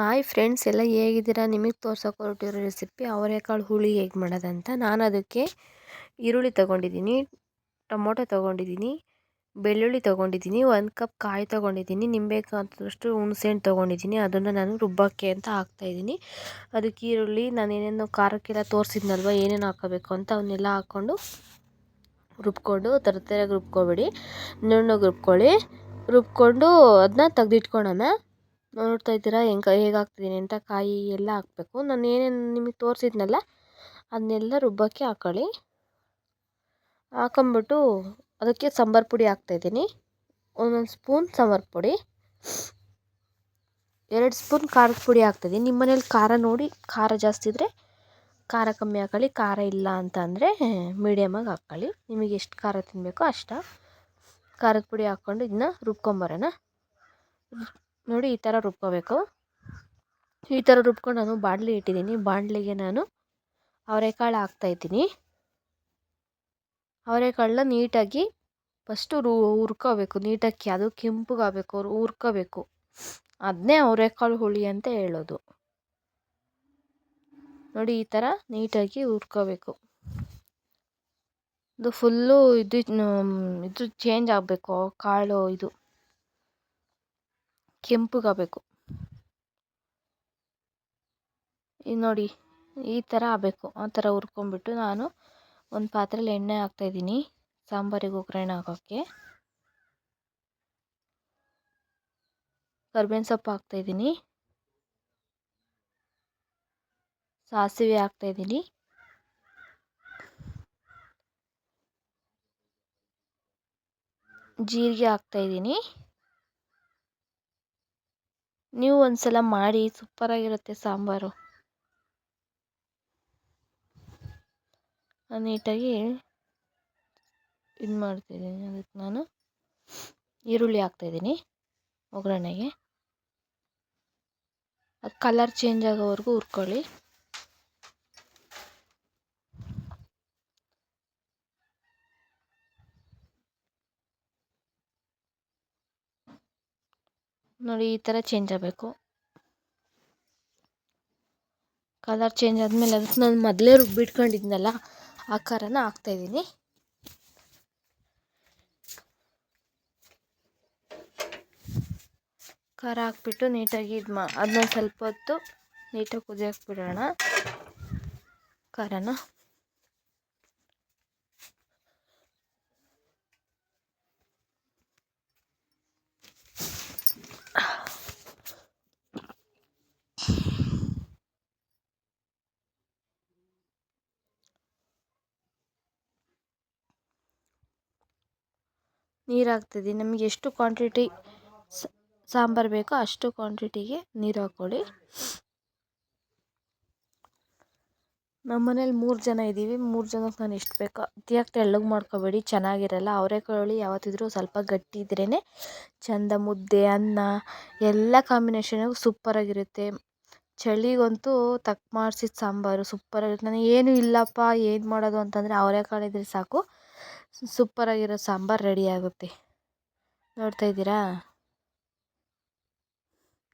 Hi friends, ಎಲ್ಲ ಹೇಗಿದ್ದೀರಾ? ನಿಮಗೆ ತೋರ್ಸೋಕೆ ಹೊರಟಿರೋ ರೆಸಿಪಿ ಅವರೆಕಾಳು ಹುಳಿ ಹೇಗೆ ಮಾಡೋದಂತ ನಾನು ಅದಕ್ಕೆ ಈರುಳ್ಳಿ ತೊಗೊಂಡಿದ್ದೀನಿ, ಟೊಮೊಟೊ ತೊಗೊಂಡಿದ್ದೀನಿ, ಬೆಳ್ಳುಳ್ಳಿ ತೊಗೊಂಡಿದ್ದೀನಿ, ಒಂದು ಕಪ್ ಕಾಯಿ ತೊಗೊಂಡಿದ್ದೀನಿ ನಿಂಬೆ ಹುಣಸೆ ಹುಣಸೆಹಣ್ಣು ತೊಗೊಂಡಿದ್ದೀನಿ, ಅದನ್ನು ನಾನು ರುಬ್ಬಕ್ಕೆ ಅಂತ ಹಾಕ್ತಾಯಿದ್ದೀನಿ ಅದಕ್ಕೆ ಈರುಳ್ಳಿ ನಾನು ಏನೇನು ಖಾರಕ್ಕೆಲ್ಲ ತೋರಿಸಿದ್ನಲ್ವ, ಏನೇನು ಹಾಕೋಬೇಕು ಅಂತ ಅವನ್ನೆಲ್ಲ ಹಾಕ್ಕೊಂಡು ರುಬ್ಕೊಂಡು ತರತರಾಗಿ ರುಬ್ಕೊಬೇಡಿ, ನುಣ್ಣಗೆ ರುಬ್ಕೊಳ್ಳಿ, ರುಬ್ಕೊಂಡು ಅದನ್ನ ತೆಗ್ದಿಟ್ಕೊಳ್ಳೋಣ ನೋಡ್ತಾ ಇದ್ದೀರಾ? ಹೆಂಗೆ ಹೇಗೆ ಹಾಕ್ತಿದ್ದೀನಿ ಅಂತ ಕಾಯಿ ಎಲ್ಲ ಹಾಕಬೇಕು. ನಾನು ಏನೇನು ನಿಮಗೆ ತೋರಿಸಿದ್ನಲ್ಲ, ಅದನ್ನೆಲ್ಲ ರುಬ್ಬಕ್ಕೆ ಹಾಕೊಳ್ಳಿ. ಹಾಕೊಂಬಿಟ್ಟು ಅದಕ್ಕೆ ಸಾಂಬಾರು ಪುಡಿ ಹಾಕ್ತಾಯಿದ್ದೀನಿ ಒಂದೊಂದು ಸ್ಪೂನ್ ಸಾಂಬಾರು ಪುಡಿ. ಎರಡು ಸ್ಪೂನ್ ಖಾರದ ಪುಡಿ ಹಾಕ್ತಾಯಿದ್ದೀನಿ ನಿಮ್ಮ ಮನೇಲಿ ಖಾರ ನೋಡಿ, ಖಾರ ಜಾಸ್ತಿ ಇದ್ದರೆ ಖಾರ ಕಮ್ಮಿ ಹಾಕೊಳ್ಳಿ, ಖಾರ ಇಲ್ಲ ಅಂತ ಅಂದರೆ ಮೀಡಿಯಮಾಗಿ ಹಾಕ್ಕೊಳ್ಳಿ ನಿಮಗೆ ಎಷ್ಟು ಖಾರ ತಿನ್ನಬೇಕೋ ಅಷ್ಟ. ಖಾರದ ಪುಡಿ ಹಾಕ್ಕೊಂಡು ಇದನ್ನ ರುಬ್ಕೊಂಬರೋಣ ನೋಡಿ, ಈ ಥರ ರುಬ್ಕೋಬೇಕು. ಈ ಥರ ರುಬ್ಕೊಂಡು ನಾನು ಬಾಣಲಿ ಇಟ್ಟಿದ್ದೀನಿ. ಬಾಣಲಿಗೆ ನಾನು ಅವರೆಕಾಳು ಹಾಕ್ತಾಯಿದ್ದೀನಿ ಅವರೆಕಾಳನ್ನ ನೀಟಾಗಿ ಫಸ್ಟು ರು ಹುರ್ಕೋಬೇಕು. ನೀಟಾಗಿ ಅದು ಕೆಂಪಗಾಗಬೇಕು, ಅವ್ರು ಹುರ್ಕೋಬೇಕು. ಅದನ್ನೇ ಅವರೆಕಾಳು ಹುಳಿ ಅಂತ ಹೇಳೋದು. ನೋಡಿ, ಈ ಥರ ನೀಟಾಗಿ ಹುರ್ಕೋಬೇಕು. ಇದು ಫುಲ್ಲು ಇದು ಇದು ಚೇಂಜ್ ಆಗಬೇಕು. ಕಾಳು ಇದು. ಕೆಂಪಗಾಗಬೇಕು ಇದು ನೋಡಿ, ಈ ಥರ ಆಗಬೇಕು ಆ ಥರ ಹುರ್ಕೊಂಬಿಟ್ಟು ನಾನು ಒಂದು ಪಾತ್ರೆಲಿ ಎಣ್ಣೆ ಹಾಕ್ತಾಯಿದ್ದೀನಿ ಸಾಂಬಾರಿಗೆ ಒಗ್ಗರಣೆ ಹಾಕೋಕ್ಕೆ ಕರ್ಬೇವಿನ ಸೊಪ್ಪು ಹಾಕ್ತಾಯಿದ್ದೀನಿ ಸಾಸಿವೆ ಹಾಕ್ತಾಯಿದ್ದೀನಿ ಜೀರಿಗೆ ಹಾಕ್ತಾಯಿದ್ದೀನಿ ನೀವು ಒಂದು ಸಲ ಮಾಡಿ ಸೂಪ್ಪರಾಗಿರುತ್ತೆ ಸಾಂಬಾರು. ನೀಟಾಗಿ ಇದು ಮಾಡ್ತಿದ್ದೀನಿ. ಅದಕ್ಕೆ ನಾನು ಈರುಳ್ಳಿ ಹಾಕ್ತಾಯಿದ್ದೀನಿ ಒಗ್ಗರಣೆಗೆ. ಅದು ಕಲರ್ ಚೇಂಜ್ ಆಗೋವರೆಗೂ ಹುರ್ಕೊಳ್ಳಿ. ನೋಡಿ, ಈ ಥರ ಚೇಂಜ್ ಆಗಬೇಕು. ಕಲರ್ ಚೇಂಜ್ ಆದಮೇಲೆ ಅದಕ್ಕೆ ನಾನು ಮೊದಲೇ ರುಬ್ಬಿಟ್ಕೊಂಡಿದ್ನಲ್ಲ, ಆ ಖಾರನ ಹಾಕ್ತಾಯಿದ್ದೀನಿ ಖಾರ ಹಾಕ್ಬಿಟ್ಟು ನೀಟಾಗಿ ಇದು ಮಾ ಅದನ್ನ ಸ್ವಲ್ಪ ಹೊತ್ತು ನೀಟಾಗಿ ಕುದಿಯೋಕೆ ಬಿಡೋಣ. ಖಾರನ. ನೀರು ಹಾಕ್ತಿದ್ದೀನಿ ನಮಗೆ ಎಷ್ಟು ಕ್ವಾಂಟಿಟಿ ಸಾಂಬಾರು ಬೇಕೋ ಅಷ್ಟು ಕ್ವಾಂಟಿಟಿಗೆ ನೀರು ಹಾಕ್ಕೊಳ್ಳಿ. ನಮ್ಮ ಮನೇಲಿ ಮೂರು ಜನ ಇದ್ದೀವಿ. ಮೂರು ಜನಕ್ಕೆ ನಾನು ಎಷ್ಟು ಬೇಕೋ? ಅತಿಯಾಗಿ ತೆಳ್ಳಗೆ ಮಾಡ್ಕೋಬೇಡಿ. ಚೆನ್ನಾಗಿರಲ್ಲ. ಅವರೆಕಾಳು ಯಾವತ್ತಿದ್ರೂ ಸ್ವಲ್ಪ ಗಟ್ಟಿ ಇದ್ರೇ ಚೆಂದ ಮುದ್ದೆ, ಅನ್ನ, ಎಲ್ಲ ಕಾಂಬಿನೇಷನಿಗೂ ಸೂಪರಾಗಿರುತ್ತೆ ಚಳಿಗಂತೂ ತಕ್ಕ ಮಾಡಿಸಿದ ಸಾಂಬಾರು ಸೂಪರಾಗಿರುತ್ತೆ ನನಗೆ ಏನೂ ಇಲ್ಲಪ್ಪ, ಏನು ಮಾಡೋದು ಅಂತಂದರೆ ಅವರೆಕಾಳು ಇದ್ದರೆ ಸಾಕು. ಸೂಪರಾಗಿರೋ ಸಾಂಬಾರು ರೆಡಿ ಆಗುತ್ತೆ. ನೋಡ್ತಾ ಇದ್ದೀರಾ?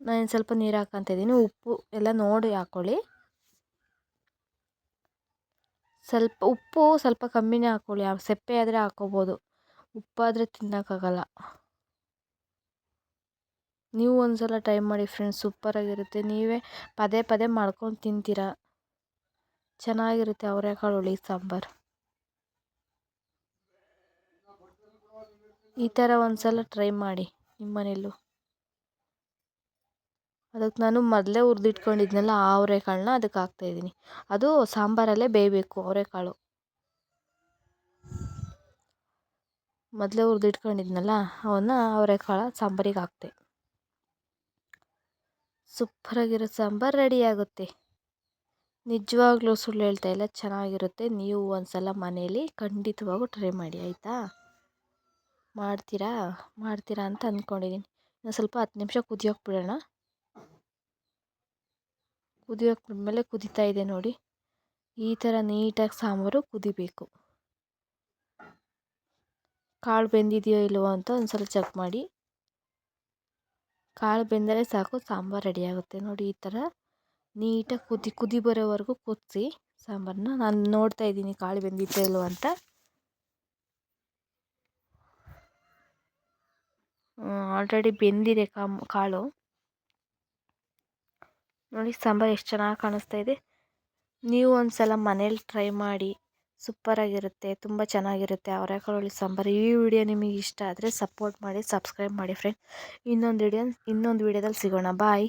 ನಾನು ಸ್ವಲ್ಪ ನೀರು ಹಾಕ್ಕೊತಿದ್ದೀನಿ ಉಪ್ಪು ಎಲ್ಲ ನೋಡಿ ಹಾಕ್ಕೊಳ್ಳಿ ಸ್ವಲ್ಪ, ಉಪ್ಪು ಸ್ವಲ್ಪ ಕಮ್ಮಿನೇ ಹಾಕ್ಕೊಳ್ಳಿ ಸಪ್ಪೆ ಆದರೆ ಹಾಕ್ಕೋಬೋದು ಉಪ್ಪಾದರೆ ತಿನ್ನೋಕ್ಕಾಗಲ್ಲ. ನೀವು ಒಂದು ಸಲ ಟ್ರೈ ಮಾಡಿ ಫ್ರೆಂಡ್ಸ್, ಸೂಪರಾಗಿರುತ್ತೆ. ನೀವೇ ಪದೇ ಪದೇ ಮಾಡ್ಕೊಂಡು ತಿಂತೀರ? ಚೆನ್ನಾಗಿರುತ್ತೆ ಅವರೆಕಾಳು ಹುಳಿ, ಸಾಂಬಾರು. ಈ ಥರ ಒಂದು ಸಲ ಟ್ರೈ ಮಾಡಿ ನಿಮ್ಮ ಅದಕ್ಕೆ ನಾನು ಮೊದಲೇ ಹುರಿದಿಟ್ಕೊಂಡಿದ್ನಲ್ಲ ಆ ಅವರೆಕಾಳನ್ನ ಅದಕ್ಕೆ ಹಾಕ್ತಾಯಿದ್ದೀನಿ ಅದು ಸಾಂಬಾರಲ್ಲೇ ಬೇಯಬೇಕು ಅವರೆಕಾಳು. ಮೊದಲೇ ಹುರಿದಿಟ್ಕೊಂಡಿದ್ನಲ್ಲ ಅವನ್ನ ಅವರೆಕಾಳು ಸಾಂಬಾರಿಗೆ ಹಾಕ್ತೆ. ಸೂಪರಾಗಿರೋ ಸಾಂಬಾರು ರೆಡಿ ಆಗುತ್ತೆ ನಿಜವಾಗ್ಲೂ ಸುಳ್ಳು ಹೇಳ್ತಾ ಇಲ್ಲ, ಚೆನ್ನಾಗಿರುತ್ತೆ. ನೀವು ಒಂದು ಸಲ ಮನೇಲಿ ಖಂಡಿತವಾಗೂ ಟ್ರೈ ಮಾಡಿ, ಆಯಿತಾ? ಮಾಡ್ತೀರಾ? ಮಾಡ್ತೀರಾ ಅಂತ ಅಂದ್ಕೊಂಡಿದ್ದೀನಿ ಇನ್ನು ಸ್ವಲ್ಪ ಹತ್ತು ನಿಮಿಷ ಕುದಿಯೋಕೆ ಬಿಡೋಣ. ಕುದಿಯೋಕೆ ಬಿಟ್ಮೇಲೆ ಕುದೀತಾ ಇದೆ ನೋಡಿ. ಈ ಥರ ನೀಟಾಗಿ ಸಾಂಬಾರು ಕುದಿಬೇಕು. ಕಾಳು ಬೆಂದಿದೆಯೋ ಇಲ್ಲವೋ ಅಂತ ಒಂದು ಸಲ ಚೆಕ್ ಮಾಡಿ. ಕಾಳು ಬೆಂದರೆ ಸಾಕು, ಸಾಂಬಾರು ರೆಡಿಯಾಗುತ್ತೆ. ನೋಡಿ ಈ ಥರ ನೀಟಾಗಿ ಕುದಿ ಕುದಿ ಬರೋವರೆಗೂ ಕುದಿಸಿ ಸಾಂಬಾರನ್ನ. ನಾನು ನೋಡ್ತಾ ಇದ್ದೀನಿ ಕಾಳು ಬೆಂದಿತ್ತೋ ಇಲ್ವೋ ಅಂತ. ಆಲ್ರೆಡಿ ಬೆಂದಿದೆ ಕಾಮ್ ಕಾಳು. ನೋಡಿ ಸಾಂಬಾರು ಎಷ್ಟು ಚೆನ್ನಾಗಿ ಕಾಣಿಸ್ತಾ ಇದೆ. ನೀವು ಒಂದು ಸಲ ಮನೇಲಿ ಟ್ರೈ ಮಾಡಿ. ಸೂಪರಾಗಿರುತ್ತೆ, ತುಂಬ ಚೆನ್ನಾಗಿರುತ್ತೆ. ಅವರೆಕಾಳು ಸಾಂಬಾರು. ಈ ವಿಡಿಯೋ ನಿಮಗೆ ಇಷ್ಟ ಆದರೆ ಸಪೋರ್ಟ್ ಮಾಡಿ, ಸಬ್ಸ್ಕ್ರೈಬ್ ಮಾಡಿ, ಫ್ರೆಂಡ್. ಇನ್ನೊಂದು ವಿಡಿಯೋ, ಇನ್ನೊಂದು ವಿಡಿಯೋದಲ್ಲಿ ಸಿಗೋಣ. ಬಾಯ್.